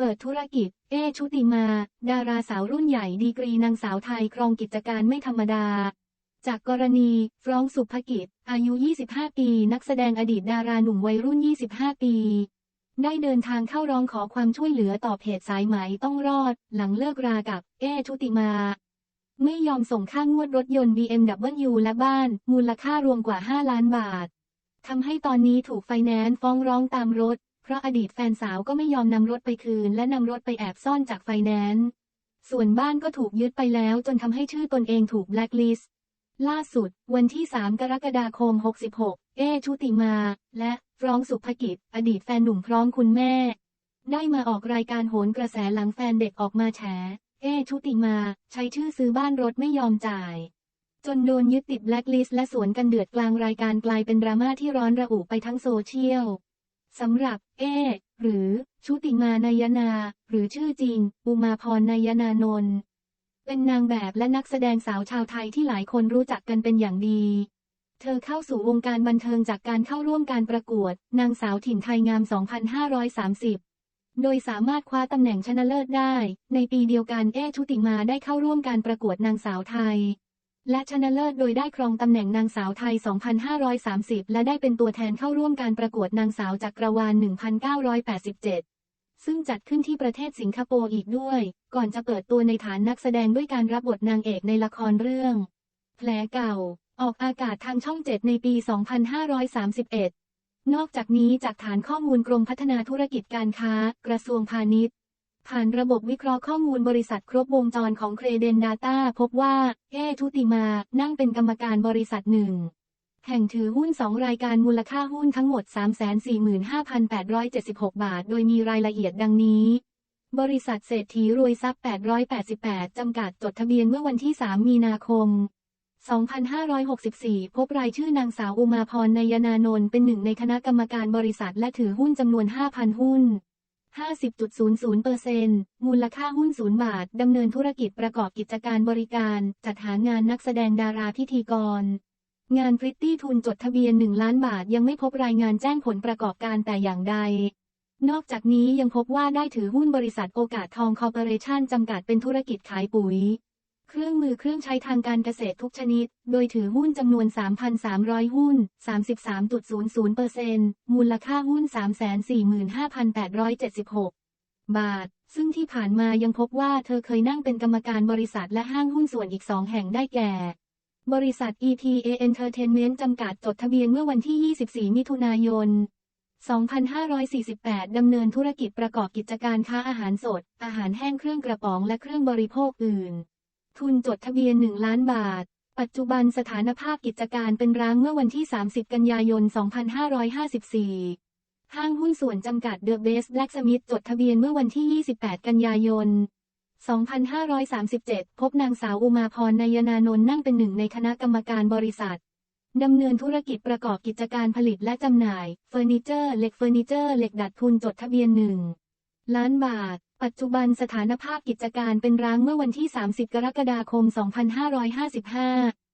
เปิดธุรกิจ เอชุติมา ดาราสาวรุ่นใหญ่ดีกรีนางสาวไทยครองกิจการไม่ธรรมดา จากกรณีฟรองสุภกิจ อายุ 25 ปี นักแสดงอดีตดาราหนุ่มวัยรุ่น 25 ปี ได้เดินทางเข้าร้องขอความช่วยเหลือต่อเพจสายไหมต้องรอด หลังเลิกรากับ เอชุติมา ไม่ยอมส่งค่างวดรถยนต์ BMW และบ้าน มูลค่ารวมกว่า 5 ล้านบาททำให้ตอนนี้ถูกไฟแนนซ์ฟ้องร้องตามรถ เพราะอดีตแฟนสาวก็ไม่ยอมนำรถไปคืน และนำรถไปแอบซ่อนจากไฟแนนซ์ ส่วนบ้านก็ถูกยึดไปแล้วจนทำให้ชื่อตนเองถูกแบล็คลิสต์ ล่าสุด วันที่ 3 กรกฎาคม 66 เอชุติมา และฟรองสุภกิจ อดีตแฟนหนุ่มพร้อมคุณแม่ ได้มาออกรายการโหนกระแสหลังแฟนเด็กออกมาแฉ เอชุติมา ใช้ชื่อซื้อบ้านรถไม่ยอมจ่ายจนโดนยึดติดแบล็คลิสต์และสวนกันเดือดกลางรายการกลายเป็นดราม่าที่ร้อนระอุไปทั้งโซเชียล สำหรับ เอ หรือ ชุติมานายนา หรือชื่อจริง อุมาพรนายนานนท์เป็นนางแบบและนักแสดงสาวชาวไทยที่หลายคนรู้จักกันเป็นอย่างดี เธอเข้าสู่วงการบันเทิงจากการเข้าร่วมการประกวด นางสาวถิ่นไทยงาม 2530 โดยสามารถคว้าตำแหน่งชนะเลิศได้ ในปีเดียวกันเอชุติมาได้เข้าร่วมการประกวดนางสาวไทย และชนะเลิศโดยได้ครองตำแหน่งนางสาวไทย 2530 และได้เป็นตัวแทนเข้าร่วมการประกวดนางสาวจักรวาล 1987 ซึ่งจัดขึ้นที่ประเทศสิงคโปร์อีกด้วย ก่อนจะเปิดตัวในฐานนักแสดงด้วยการรับบทนางเอกในละครเรื่อง แผลเก่า ออกอากาศทางช่อง 7 ในปี 2531 นอกจากนี้จากฐานข้อมูลกรมพัฒนาธุรกิจการค้า กระทรวงพาณิชย์ ผ่านระบบวิเคราะห์ข้อมูลบริษัทครบวงจรของเครเดนดาต้าพบว่า เอทุติมา นั่งเป็นกรรมการบริษัทหนึ่งแห่งถือหุ้น 2 รายการมูลค่าหุ้นทั้งหมด 345,876 บาท โดยมีรายละเอียดดังนี้ บริษัทเศรษฐีรวยทรัพย์ 888 จำกัดจดทะเบียนเมื่อวันที่ 3 มีนาคม 2564 พบรายชื่อนางสาวอุมาพรนายนานนท์เป็นหนึ่งในคณะกรรมการบริษัทและถือหุ้นจำนวน 5,000 หุ้น 50.00%มูลค่าหุ้น0บาท ดำเนินธุรกิจประกอบกิจการบริการ จัดหางานนักแสดงดาราพิธีกร งานพริตตี้ทุนจดทะเบียน 1 ล้านบาทยังไม่พบรายงานแจ้งผลประกอบการแต่อย่างใด นอกจากนี้ยังพบว่าได้ถือหุ้นบริษัทโอกาสทองคอร์ปอเรชั่นจำกัดเป็นธุรกิจขายปุ๋ย เครื่องมือเครื่องใช้ทางการเกษตรทุกชนิด โดยถือหุ้นจำนวน 3,300 หุ้น 33.00%มูลค่าหุ้น 345,876 บาท ซึ่งที่ผ่านมายังพบว่าเธอเคยนั่งเป็นกรรมการบริษัทและห้างหุ้นส่วนอีกสองแห่งได้แก่ บริษัท ETA Entertainment จำกัดจดทะเบียนเมื่อวันที่ 24 มิถุนายน2548 ดำเนินธุรกิจประกอบกิจการค้าอาหารสด อาหารแห้งเครื่องกระป๋องและเครื่องบริโภคอื่น ทุนจดทะเบียน 1 ล้านบาท ปัจจุบันสถานภาพกิจการเป็นร้างเมื่อวันที่ 30 กันยายน 2554 ห้างหุ้นส่วนจำกัดเดอะเบสแบล็กสมิธจดทะเบียนเมื่อวันที่ 28 กันยายน 2537 พบนางสาวอุมาพรนายนานนท์นั่งเป็นหนึ่งในคณะกรรมการบริษัทดำเนินธุรกิจประกอบกิจการผลิตและจำหน่าย เฟอร์นิเจอร์เหล็กเฟอร์นิเจอร์เหล็กดัดทุนจดทะเบียนหนึ่งล้านบาท ปัจจุบันสถานภาพกิจการเป็นร้างเมื่อวันที่ 30 กรกฎาคม 2555